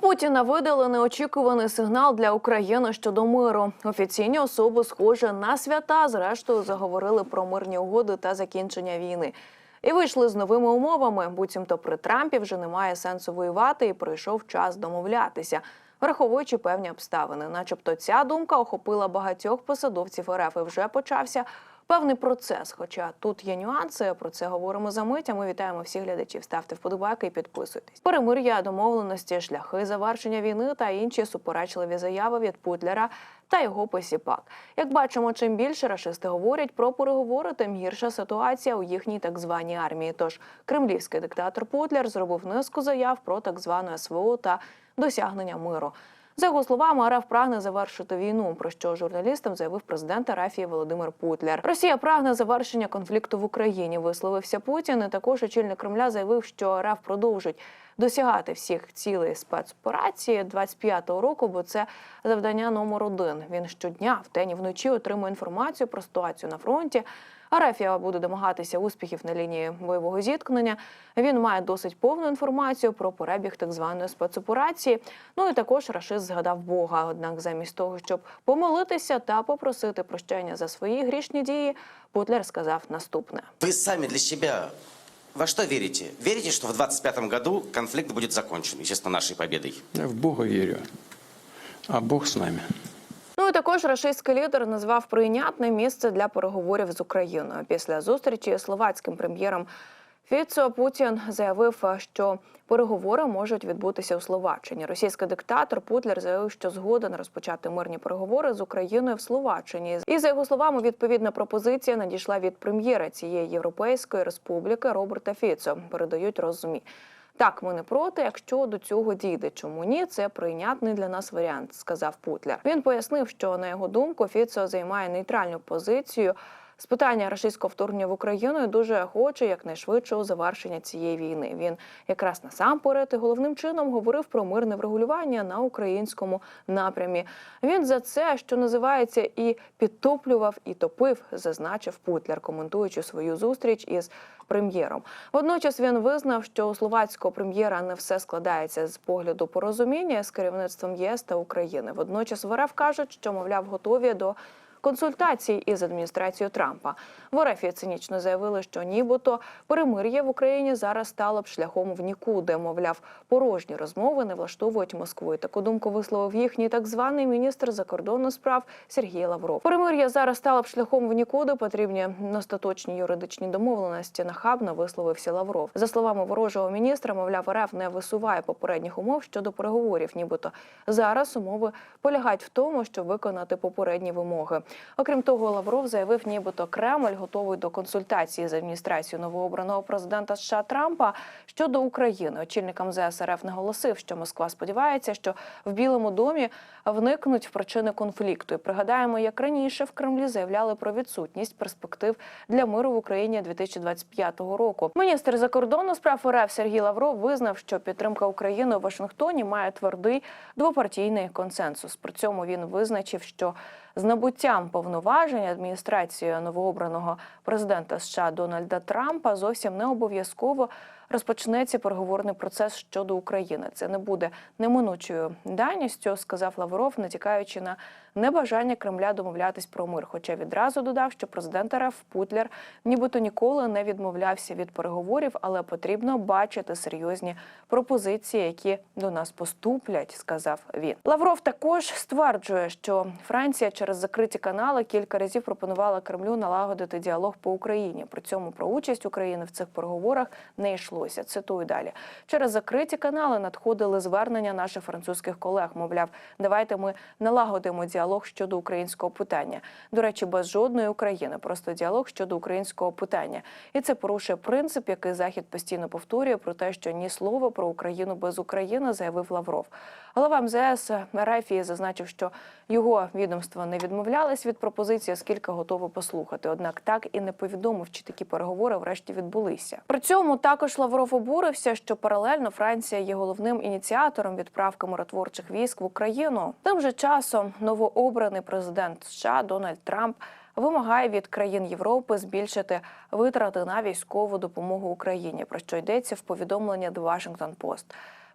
Путіна видали неочікуваний сигнал для України щодо миру. Офіційні особи, схоже на свята, зрештою заговорили про мирні угоди та закінчення війни. І вийшли з новими умовами. Буцімто при Трампі вже немає сенсу воювати, і прийшов час домовлятися, враховуючи певні обставини. Начебто, ця думка охопила багатьох посадовців РФ і вже почався певний процес. Хоча тут є нюанси. Про це говоримо за мить. А Ми вітаємо всіх глядачів. Ставте вподобайки і підписуйтесь. Перемир'я, домовленості, шляхи завершення війни та інші суперечливі заяви від Путлера та його посіпак. Як бачимо, чим більше рашисти говорять про переговори, тим гірша ситуація у їхній так званій армії. Тож кремлівський диктатор Путлер зробив низку заяв про так звану СВО та досягнення миру. За його словами, РФ прагне завершити війну, про що журналістам заявив президент Арафії Володимир Путлер. Росія прагне завершення конфлікту в Україні. Висловився Путін. І також очільник Кремля заявив, що РФ продовжить досягати всіх цілей спецоперації 25-го року, бо це завдання номер один. Він щодня вдень і вночі отримує інформацію про ситуацію на фронті. Арафія буде домагатися успіхів на лінії бойового зіткнення. Він має досить повну інформацію про перебіг так званої спецоперації. Ну і також Рашист згадав Бога. Однак, замість того, щоб помолитися та попросити прощення за свої грішні дії, Путлер сказав наступне: Вы сами для себя во что верите? Верите, что в 25 году конфликт будет закончен, естественно, нашей победой? Я в Бога верю, а Бог с нами. Ну також рашистський лідер назвав прийнятне місце для переговорів з Україною. Після зустрічі з словацьким прем'єром Фіцо Путін заявив, що переговори можуть відбутися у Словаччині. Російський диктатор Путлер заявив, що згоден розпочати мирні переговори з Україною в Словаччині. І за його словами, відповідна пропозиція надійшла від прем'єра цієї європейської республіки Роберта Фіцо. Передають розумі. Так, ми не проти, якщо до цього дійде. Чому ні? Це прийнятний для нас варіант, сказав Путлер. Він пояснив, що на його думку Фіцо займає нейтральну позицію. З питання російського вторгнення в Україну дуже хоче якнайшвидшого завершення цієї війни. Він якраз насамперед і головним чином говорив про мирне врегулювання на українському напрямі. Він за це, що називається, і підтоплював, і топив, зазначив Путлер, коментуючи свою зустріч із прем'єром. Водночас він визнав, що у словацького прем'єра не все складається з погляду порозуміння з керівництвом ЄС та України. Водночас в кажуть, що мовляв готові до. Консультацій із адміністрацією Трампа в РФ цинічно заявили, що нібито перемир'я в Україні зараз стало б шляхом в нікуди. Мовляв, порожні розмови не влаштовують Москву. І таку думку висловив їхній так званий міністр закордонних справ Сергій Лавров. Перемир'я зараз стало б шляхом в нікуди. Потрібні остаточні юридичні домовленості. Нахабно висловився Лавров. За словами ворожого міністра, мовляв, РФ не висуває попередніх умов щодо переговорів. Нібито зараз умови полягають в тому, щоб виконати попередні вимоги. Окрім того, Лавров заявив, нібито Кремль готовий до консультації з адміністрацією новообраного президента США Трампа щодо України. Очільник МЗС РФ наголосив, що Москва сподівається, що в Білому домі вникнуть в причини конфлікту. І пригадаємо, як раніше в Кремлі заявляли про відсутність перспектив для миру в Україні 2025 року. Міністр закордонних справ РФ Сергій Лавров визнав, що підтримка України у Вашингтоні має твердий двопартійний консенсус. При цьому він визначив, що з набуттям повноважень адміністрації новообраного президента США Дональда Трампа зовсім не обов'язково розпочнеться переговорний процес щодо України. Це не буде неминучою даністю, сказав Лавров, натякаючи на небажання Кремля домовлятись про мир. Хоча відразу додав, що президент РФ Путлер нібито ніколи не відмовлявся від переговорів, але потрібно бачити серйозні пропозиції, які до нас поступлять, сказав він. Лавров також стверджує, що Франція через закриті канали кілька разів пропонувала Кремлю налагодити діалог по Україні. При цьому про участь України в цих переговорах не йшлося. Цитую далі. Через закриті канали надходили звернення наших французьких колег. Мовляв, давайте ми налагодимо діалог щодо українського питання. До речі, без жодної України, просто діалог щодо українського питання. І це порушує принцип, який захід постійно повторює про те, що ні слова про Україну без України, заявив Лавров. Голова МЗС Рафії зазначив, що його відомство не відмовлялось від пропозиції, оскільки готове послухати. Однак так і не повідомив, чи такі переговори врешті відбулися. При цьому також Лавров обурився, що паралельно Франція є головним ініціатором відправки миротворчих військ в Україну. Тим же часом новообраний президент США Дональд Трамп. Вимагає від країн Європи збільшити витрати на військову допомогу Україні, про що йдеться в повідомленні The Washington Post.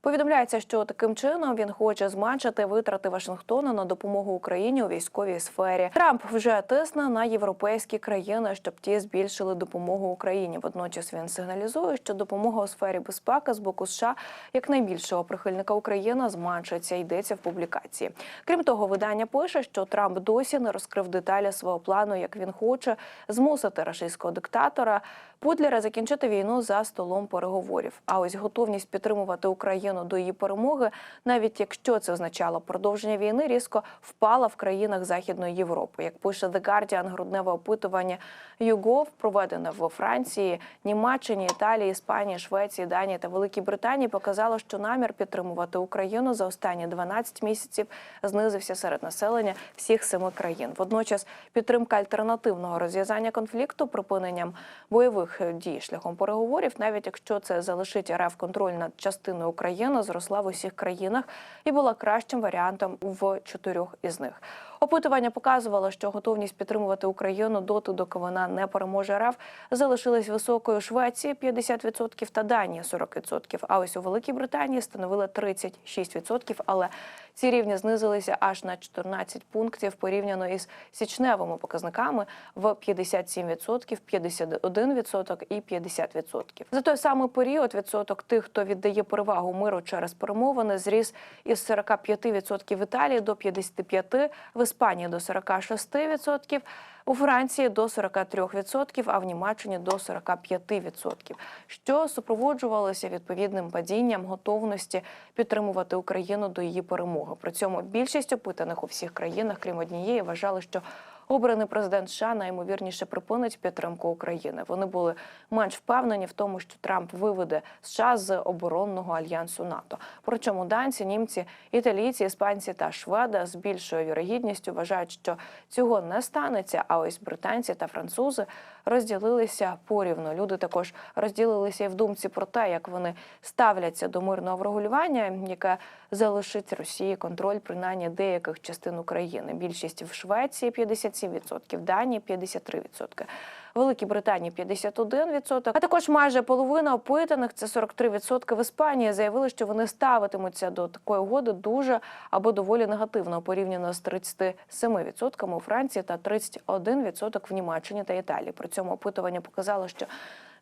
Повідомляється, що таким чином він хоче зменшити витрати Вашингтона на допомогу Україні у військовій сфері. Трамп вже тисне на європейські країни, щоб ті збільшили допомогу Україні. Водночас він сигналізує, що допомога у сфері безпеки з боку США як найбільшого прихильника України зменшиться. Йдеться в публікації. Крім того, видання пише, що Трамп досі не розкрив деталі свого плану, як він хоче змусити рашистського диктатора Путлера закінчити війну за столом переговорів. А ось готовність підтримувати Україну до її перемоги, навіть якщо це означало продовження війни, різко впала в країнах Західної Європи. Як пише The Guardian, грудневе опитування YouGov, проведене в Франції, Німеччині, Італії, Іспанії, Швеції, Данії та Великій Британії, показало, що намір підтримувати Україну за останні 12 місяців знизився серед населення всіх семи країн. Водночас підтримка альтернативного розв'язання конфлікту припиненням бойових дій шляхом переговорів, навіть якщо це залишить РФ контроль над частиною України, зросла в усіх країнах і була кращим варіантом в чотирьох із них. Опитування показувало, що готовність підтримувати Україну доти, доки вона не переможе РФ, залишилась високою у Швеції 50% та Данії 40%. А ось у Великій Британії становили 36%, але ці рівні знизилися аж на 14 пунктів порівняно із січневими показниками в 57%, 51% і 50%. За той самий період відсоток тих, хто віддає перевагу миру через перемовини, зріс із 45% в Італії до 55%, в Іспанії до 46%, у Франції до 43%, а в Німеччині до 45%, що супроводжувалося відповідним падінням готовності підтримувати Україну до її перемоги. При цьому більшість опитаних у всіх країнах, крім однієї, вважали, що Обраний президент США найімовірніше припинить підтримку України. Вони були менш впевнені в тому, що Трамп виведе США з оборонного альянсу НАТО. Причому данці, німці, італійці, іспанці та шведи з більшою вірогідністю вважають, що цього не станеться. А ось британці та французи розділилися порівну. Люди також розділилися і в думці про те, як вони ставляться до мирного врегулювання, яке залишить Росії контроль принаймні деяких частин України. Більшість в Швеції 57%, Данії 53%. Великій Британії 51%, а також майже половина опитаних, це 43% в Іспанії, заявили, що вони ставитимуться до такої угоди дуже або доволі негативно порівняно з 37% у Франції та 31% в Німеччині та Італії. При цьому опитування показало, що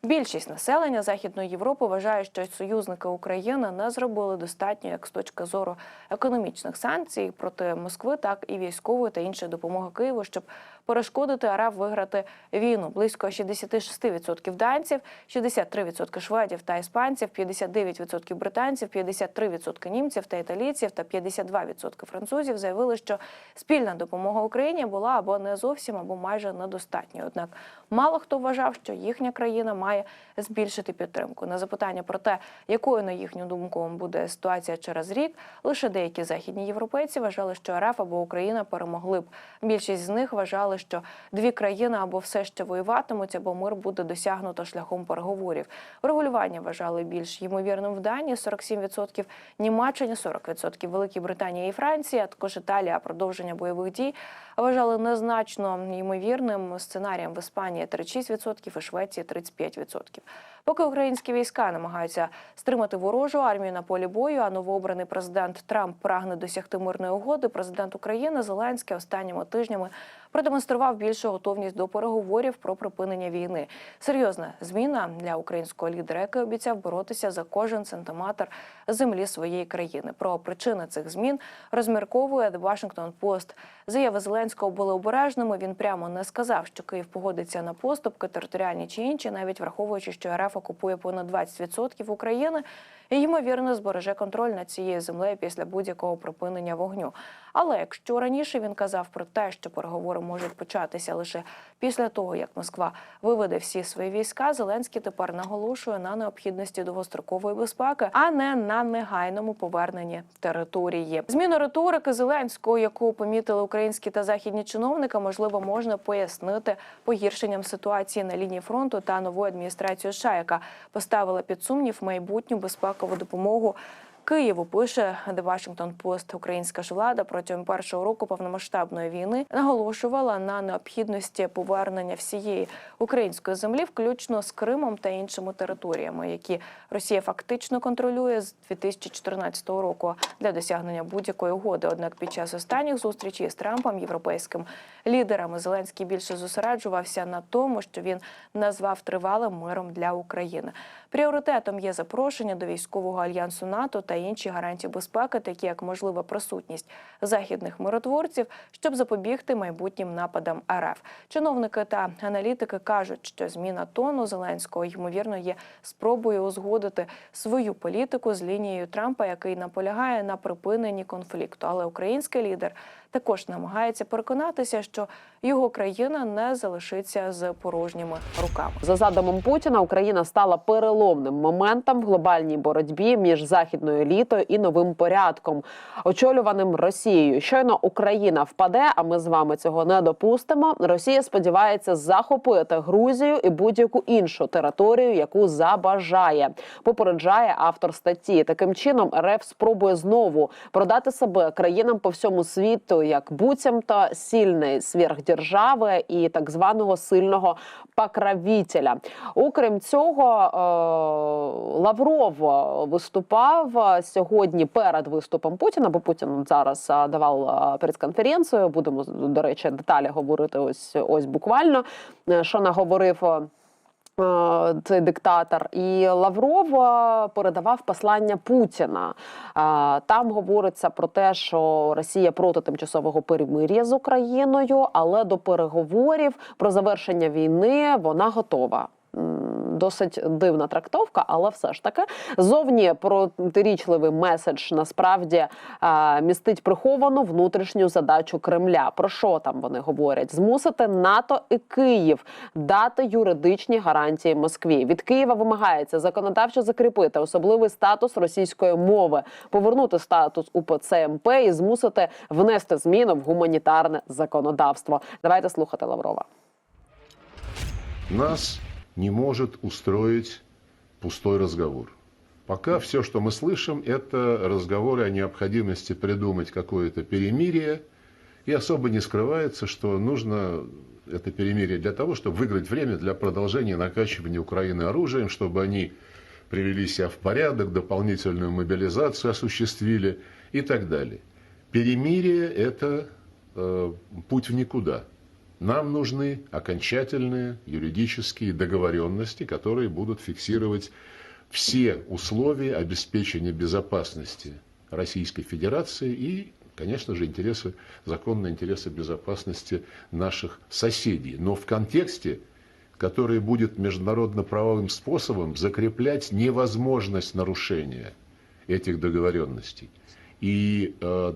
Більшість населення Західної Європи вважає, що союзники України не зробили достатньо як з точки зору економічних санкцій проти Москви, так і військової та іншої допомоги Києву, щоб перешкодити РФ виграти війну. Близько 66% данців, 63% шведів та іспанців, 59% британців, 53% німців та італійців та 52% французів заявили, що спільна допомога Україні була або не зовсім, або майже недостатньою. Однак мало хто вважав, що їхня країна має збільшити підтримку. На запитання про те, якою на їхню думку буде ситуація через рік, лише деякі західні європейці вважали, що РФ або Україна перемогли б. Більшість з них вважали, що дві країни або все ще воюватимуть, або мир буде досягнуто шляхом переговорів. Врегулювання вважали більш ймовірним в Данії 47%, Німеччині 40%, Великій Британії і Франції, а також Італія продовження бойових дій вважали незначно ймовірним сценарієм в Іспанії 36% і Швеції 35%. 10%. Поки українські війська намагаються стримати ворожу армію на полі бою, а новообраний президент Трамп прагне досягти мирної угоди. Президент України Зеленський останніми тижнями продемонстрував більшу готовність до переговорів про припинення війни. Серйозна зміна для українського лідера, який обіцяв боротися за кожен сантиметр землі своєї країни. Про причини цих змін розмірковує The Washington Post. Заяви Зеленського були обережними. Він прямо не сказав, що Київ погодиться на поступки, територіальні чи інші, навіть враховуючи, що РФ окупує понад 20% України і ймовірно збереже контроль над цією землею після будь-якого припинення вогню. Але якщо раніше він казав про те, що переговори можуть початися лише після того, як Москва виведе всі свої війська, Зеленський тепер наголошує на необхідності довгострокової безпеки, а не на негайному поверненні території. Зміну риторики Зеленського, яку помітили українські та західні чиновники, можливо, можна пояснити погіршенням ситуації на лінії фронту та новою адміністрацією США, яка поставила під сумнів майбутню безпекову допомогу. Києву. Пише The Washington Post. Українська ж влада протягом першого року повномасштабної війни наголошувала на необхідності повернення всієї української землі, включно з Кримом та іншими територіями, які Росія фактично контролює з 2014 року для досягнення будь-якої угоди. Однак під час останніх зустрічей з Трампом, європейським лідерами, Зеленський більше зосереджувався на тому, що він назвав тривалим миром для України. Пріоритетом є запрошення до військового альянсу НАТО та інші гарантії безпеки, такі як можлива присутність західних миротворців, щоб запобігти майбутнім нападам РФ. Чиновники та аналітики кажуть, що зміна тону Зеленського ймовірно є спробою узгодити свою політику з лінією Трампа, який наполягає на припиненні конфлікту. Але український лідер також намагається переконатися, що його країна не залишиться з порожніми руками. За задумом Путіна Україна стала переломним моментом в глобальній боротьбі між західною елітою і новим порядком, очолюваним Росією. Щойно Україна впаде, а ми з вами цього не допустимо. Росія сподівається захопити Грузію і будь-яку іншу територію, яку забажає. Попереджає автор статті. Таким чином РФ спробує знову продати себе країнам по всьому світу як буцімто сильної сверхдержави і так званого сильного покровителя. Окрім цього, е, Лавров виступав сьогодні перед виступом Путіна, бо Путін зараз давав прес-конференцію. Будемо до речі, деталі говорити ось ось буквально. Е, Що наговорив. е, е, Цей диктатор і Лавров передавав послання Путіна. Там говориться про те, що Росія проти тимчасового перемир'я з Україною, але до переговорів про завершення війни вона готова. Досить дивна трактовка, але все ж таки зовні протирічливий меседж насправді е, містить приховану внутрішню задачу Кремля. Про що там вони говорять? Змусити НАТО і Київ дати юридичні гарантії Москві. Від Києва вимагається законодавчо закріпити особливий статус російської мови, повернути статус УПЦ МП і змусити внести зміну в гуманітарне законодавство. Давайте слухати Лаврова. нас не может устроить пустой разговор. Пока все, что мы слышим, это разговоры о необходимости придумать какое-то перемирие, и особо не скрывается, что нужно это перемирие для того, чтобы выиграть время для продолжения накачивания Украины оружием, чтобы они привели себя в порядок, дополнительную мобилизацию осуществили и так далее. Перемирие – это э, путь в никуда. Нам нужны окончательные юридические договоренности, которые будут фиксировать все условия обеспечения безопасности Российской Федерации и, конечно же, интересы, законные интересы безопасности наших соседей. Но в контексте, который будет международно-правовым способом закреплять невозможность нарушения этих договоренностей. И э,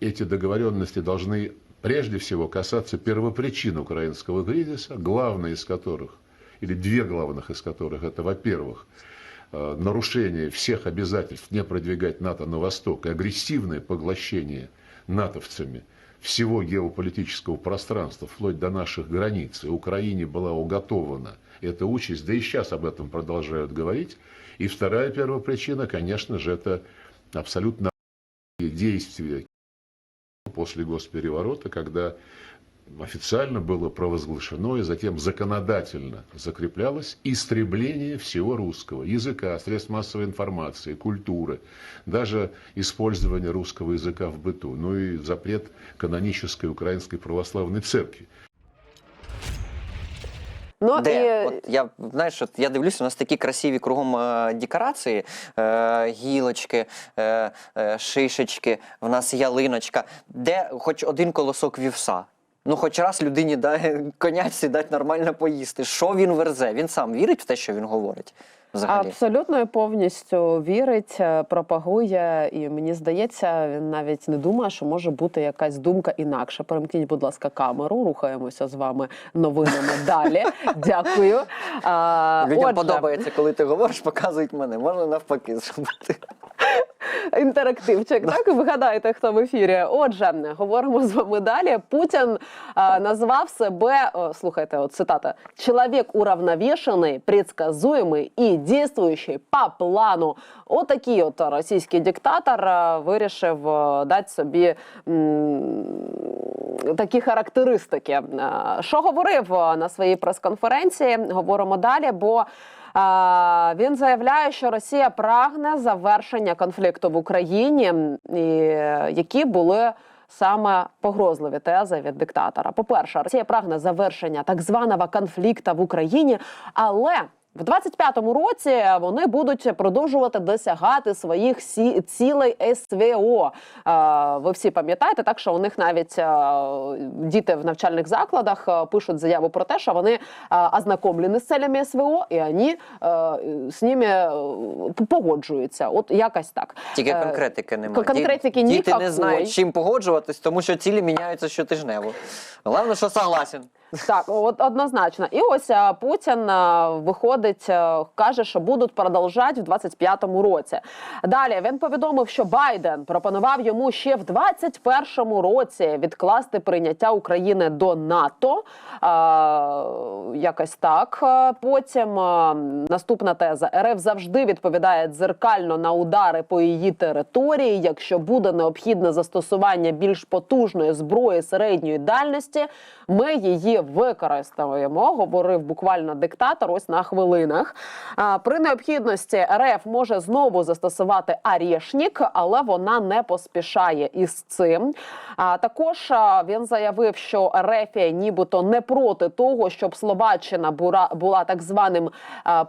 эти договоренности должны прежде всего касаться первопричин украинского кризиса, главная из которых, или две главных из которых, это, во-первых, э, нарушение всех обязательств не продвигать НАТО на восток и агрессивное поглощение натовцами всего геополитического пространства, вплоть до наших границ, и Украине была уготована эта участь, да и сейчас об этом продолжают говорить. И вторая первопричина, конечно же, это абсолютно действия после госпереворота, когда официально было провозглашено и затем законодательно закреплялось истребление всего русского языка, средств массовой информации, культуры, даже использование русского языка в быту, ну и запрет канонической украинской православной церкви. Ну Де? і От я знаєш, от я дивлюся, у нас такі красиві кругом е, декорації, е, гілочки, е, е, шишечки, в нас ялиночка. Де хоч один колосок вівса? Ну, хоч раз людині дає коняці дать нормально поїсти. Що він верзе? Він сам вірить в те, що він говорить взагалі. Абсолютно і повністю вірить, е, пропагує, і мені здається, він навіть не думає, що може бути якась думка інакша. Перемкніть, будь ласка, камеру. Рухаємося з вами новинами далі. Дякую. Людям подобається, коли ти говориш, показують мене. Можна навпаки зробити. Інтерактивчик. Так ви гадаєте, хто в ефірі? Отже, говоримо з вами далі. Путін е, назвав себе о, слухайте, от цитата: чоловік уравновішений, предсказуємий і дійствуючий по плану. Отакий от російський диктатор е, вирішив дати собі. м, Такі характеристики. Що говорив на своїй прес-конференції? Говоримо далі, бо він заявляє, що Росія прагне завершення конфлікту в Україні, які були. Саме погрозливі тези від диктатора. По-перше, Росія прагне завершення так званого конфлікту в Україні, але в 25-му році вони будуть продовжувати досягати своїх сі- цілей СВО. Е, Ви всі пам'ятаєте, так що у них навіть е, діти в навчальних закладах е, пишуть заяву про те, що вони е, ознакомлені з цілями СВО, і вони е, з ними погоджуються. От якось так. Тільки конкретики немає. конкретики Ді- Діти не знають, чим погоджуватись, тому що цілі міняються щотижнево. Головне, що согласен. Так, от однозначно. І ось е, Путін е, виходить, е, каже, що будуть продовжати в 25-му році. Далі він повідомив, що Байден пропонував йому ще в 21-му році відкласти прийняття України до НАТО. Е, якось так. Потім наступна теза: РФ завжди відповідає дзеркально на удари по її території. Якщо буде необхідне застосування більш потужної зброї середньої дальності, ми її використовуємо. Говорив буквально диктатор. Ось на хвилинах. При необхідності РФ може знову застосувати арешнік, але вона не поспішає із цим. А також він заявив, що РФ нібито не проти того, щоб Словаччина була, так званим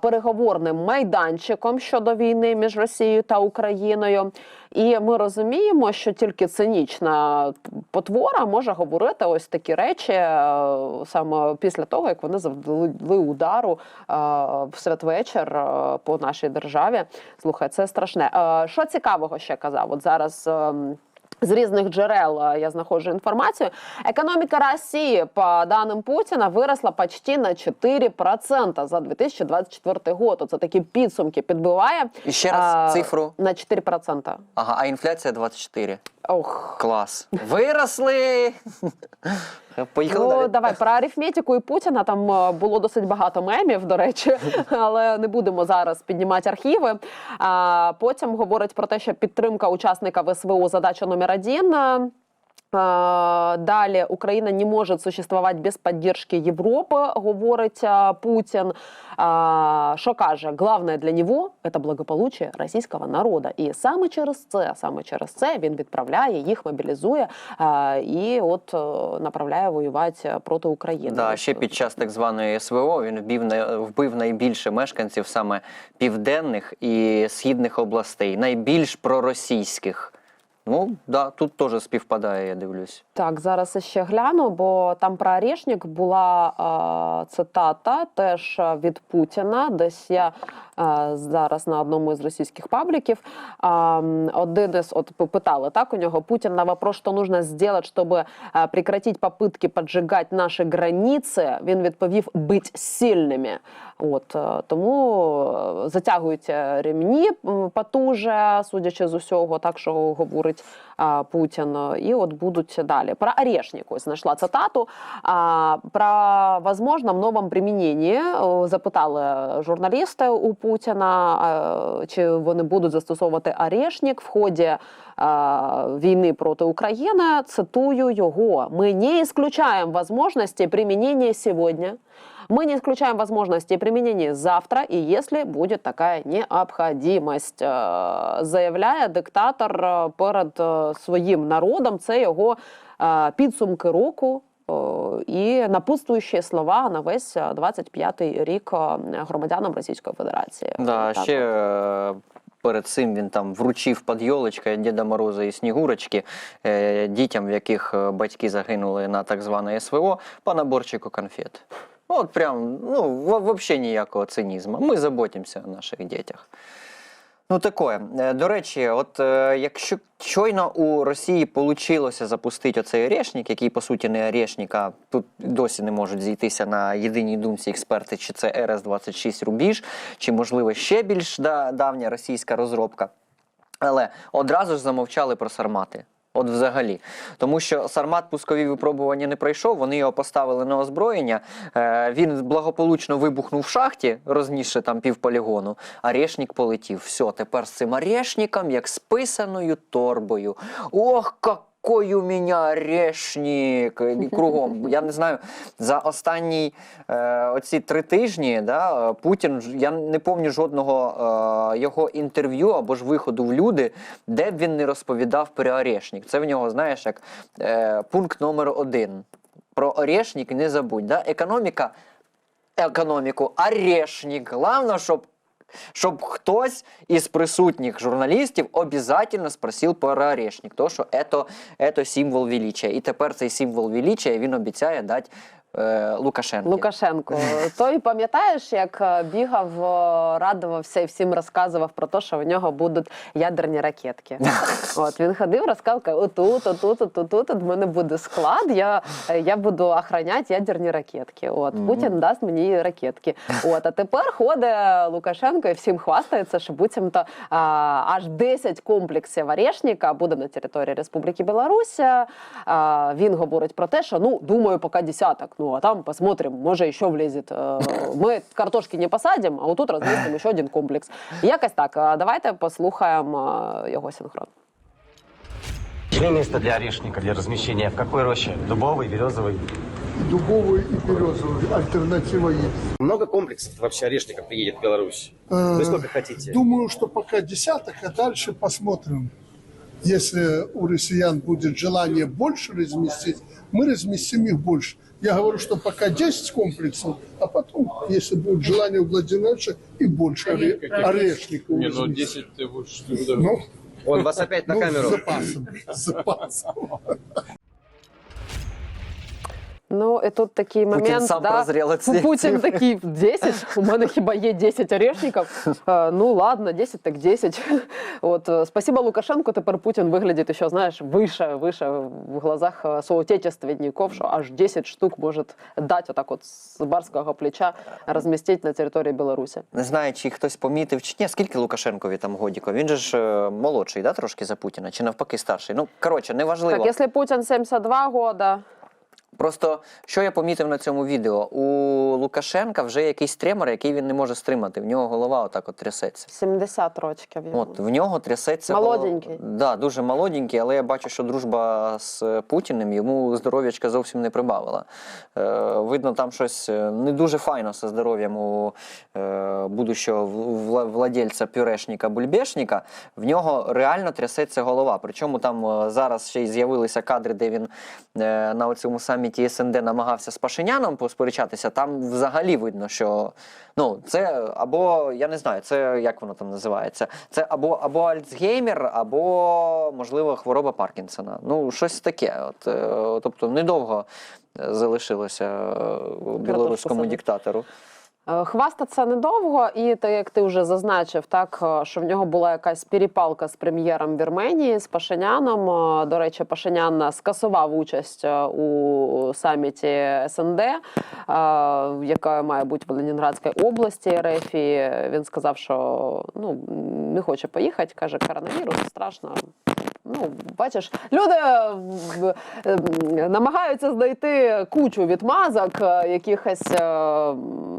переговорним майданчиком щодо війни між Росією та Україною. І ми розуміємо, що тільки цинічна потвора може говорити ось такі речі е, саме після того, як вони завдали удару е, в святвечір е, по нашій державі. Слухай, це страшне. Що цікавого ще казав? От зараз. З різних джерел е, я знаходжу інформацію. Економіка Росії, по даним Путіна, виросла почти на 4% за 2024 год. Це такі підсумки підбиває. І ще раз А, цифру. на 4%. Ага, а інфляція 24. Ох. Клас. Виросли. Поїхали Ну, далі. давай про арифметику і Путіна. Там е, було досить багато мемів, до речі, але не будемо зараз піднімати архіви. А потім говорить про те, що підтримка учасника ВСВО задача номер один. Е, Далі Україна не може существувати без підтримки Європи, говорить е, Путін. Е, Що каже? Головне для нього це благополуччя російського народу. І саме через це, саме через це він відправляє їх, мобілізує і от направляє воювати проти України. Да, ще під час так званої СВО він вбив, вбив найбільше мешканців саме південних і східних областей, найбільш проросійських. Ну, да, тут теж співпадає, я дивлюсь. Так, зараз ще гляну, бо там про Орешник була е, цитата теж від Путіна. Десь я е, зараз на одному із російських пабліків. Е, один із от питали так у нього Путін на вопрос, що нужно зробити, щоб прекратити попытки поджигати наші границі. Він відповів бути сильними. От е, тому е, затягуйте ремні потуже, судячи з усього, так що говорить а, Путін. І от будуть далі. Про Орешник ось знайшла цитату. Про возможно в новому приміненні запитали журналісти у Путіна, а, чи вони будуть застосовувати Орешник в ході війни проти України. Цитую його: ми не исключаем возможности применения сегодня. Мы не исключаем возможности применения завтра, и если будет такая необходимость, Е, заявляє диктатор е, перед е, своїм народом. Це його е, підсумки року. е, І напутствуючі слова на весь е, 25-й рік е, громадянам Російської Федерації. Да, Так ще перед цим він там вручив під йолочкою Діда Мороза і Снігурочки дітям, в яких батьки загинули на так зване СВО, по наборчику конфет. От прям, ну, взагалі ніякого цинізму. Ми заботимося о наших дітях. Ну, таке. Е, До речі, от е, якщо щойно у Росії вийшло запустити оцей орешник, який по суті не орешник, а тут досі не можуть зійтися на єдиній думці експерти, чи це РС-26 Рубіж, чи можливо ще більш давня російська розробка. Але одразу ж замовчали про сармати. От взагалі. Тому що сармат пускові випробування не пройшов, вони його поставили на озброєння. Е, він благополучно вибухнув в шахті, рознісши там півполігону, а решник полетів. Все, тепер з цим орешником, як з писаною торбою. Ох, как какой у меня орешник кругом. Я не знаю, за останні е, оці три тижні да, Путін, я не пам'ятаю жодного е, його інтерв'ю або ж виходу в люди, де б він не розповідав про орешник. Це в нього, знаєш, як е, пункт номер один. Про орешник не забудь. Да? Економіка, економіку, орешник. Головне, щоб щоб хтось із присутніх журналістів обязательно спросив про орешник, то що это символ величия. І тепер цей символ величия він обіцяє дати е, Лукашенку. Лукашенко. Той пам'ятаєш, як е, бігав, радувався і всім розказував про те, що в нього будуть ядерні ракетки. От він ходив, розказував, отут, отут, отут, отут, в мене буде склад. Я, я буду охороняти ядерні ракетки. От Путін дасть мені ракетки. От а тепер ходить Лукашенко і всім хвастається, що буцімто аж 10 комплексів Орешника буде на території Республіки Білорусь. А, він говорить про те, що ну думаю, поки десяток. Ну а там посмотрим, може ще влізет. Е, Ми картошки не посадимо, а отут розмістимо ще один комплекс. Якось так. А Давайте послухаємо е, його синхрон. Где место для орешника, для размещения? В какой роще? Дубовый, березовый? дубовый и березовый. Альтернатива есть. Много комплексов вообще орешников приедет в Беларусь? Э, Вы сколько хотите? Думаю, что пока десяток, а дальше посмотрим. Если у россиян будет желание больше разместить, мы разместим их больше. Я говорю, что пока 10 комплексов, а потом, если будет желание у Владимировича, и больше оре- орешников. Не, ну 10 ты будешь... Ну, Он вас опять на ну, камеру. с запасом. С запасом. Ну і тут такий момент, сам да, прозрел Путін такий 10, у мене хіба є 10 орешників. Ну ладно, 10 так 10. От е, спасибо Лукашенку. Тепер Путін виглядить ще, знаєш, вище, вище в глазах е, соотечественників, що аж 10 штук може дати отак от з барського плеча розмістити на території Білорусі. Не знаю, чи хтось помітив, чи ні, скільки Лукашенкові там годіків? Він же ж е, молодший, да, трошки за Путіна, чи навпаки старший. Ну, коротше, неважливо. Так, якщо Путін 72 года, Просто що я помітив на цьому відео? У Лукашенка вже якийсь тремор, який він не може стримати. В нього голова отак от трясеться. 70 років. йому. От в нього трясеться Молоденький. голова. Да, дуже молоденький, але я бачу, що дружба з Путіним йому здоров'ячка зовсім не прибавила. Е, видно, там щось е, не дуже файно зі здоров'ям у е, будущого владельця пюрешника бульбешника. В нього реально трясеться голова. Причому там е, зараз ще й з'явилися кадри, де він е, на цьому саміті СНД намагався з Пашиняном посперечатися. Там взагалі видно, що ну це або я не знаю, це як воно там називається. Це або або Альцгеймер, або можливо хвороба Паркінсона. Ну щось таке. От е, тобто недовго е, залишилося е, білоруському садити. диктатору. Е, Хвастаться недовго, і так як ти вже зазначив, так е, що в нього була якась перепалка з прем'єром Вірменії з Пашиняном. Е, До речі, Пашинян скасував участь у саміті СНД, яка має бути в Ленінградській області РФ. І Він сказав, що ну не хоче поїхати. каже, коронавірус страшно. Ну, бачиш, люди е, е, намагаються знайти кучу відмазок, е, якихось.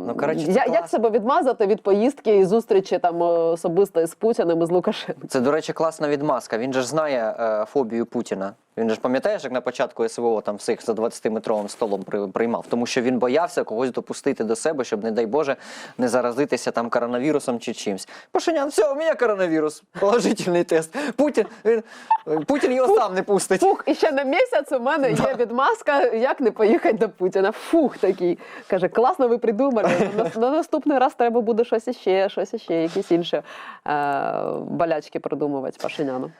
Ну, коротше, я- як себе відмазати від поїздки і зустрічі там особисто з Путіним і з Лукашенком? Це, до речі, класна відмазка. Він же ж знає е, фобію Путіна. Він же ж пам'ятаєш, як на початку СВО там всіх за 20-метровим столом при- приймав, тому що він боявся когось допустити до себе, щоб, не дай Боже, не заразитися там коронавірусом чи чимсь. Пашинян, все, у мене коронавірус, положительний тест. Путін, він, Путін його сам не пустить. Фух, і ще на місяць у мене є відмазка, як не поїхати до Путіна. Фух, такий. Каже, класно ви придумали. На, на наступний раз треба буде щось іще, щось іще, якісь інші е, болячки придумувати Пашиняну.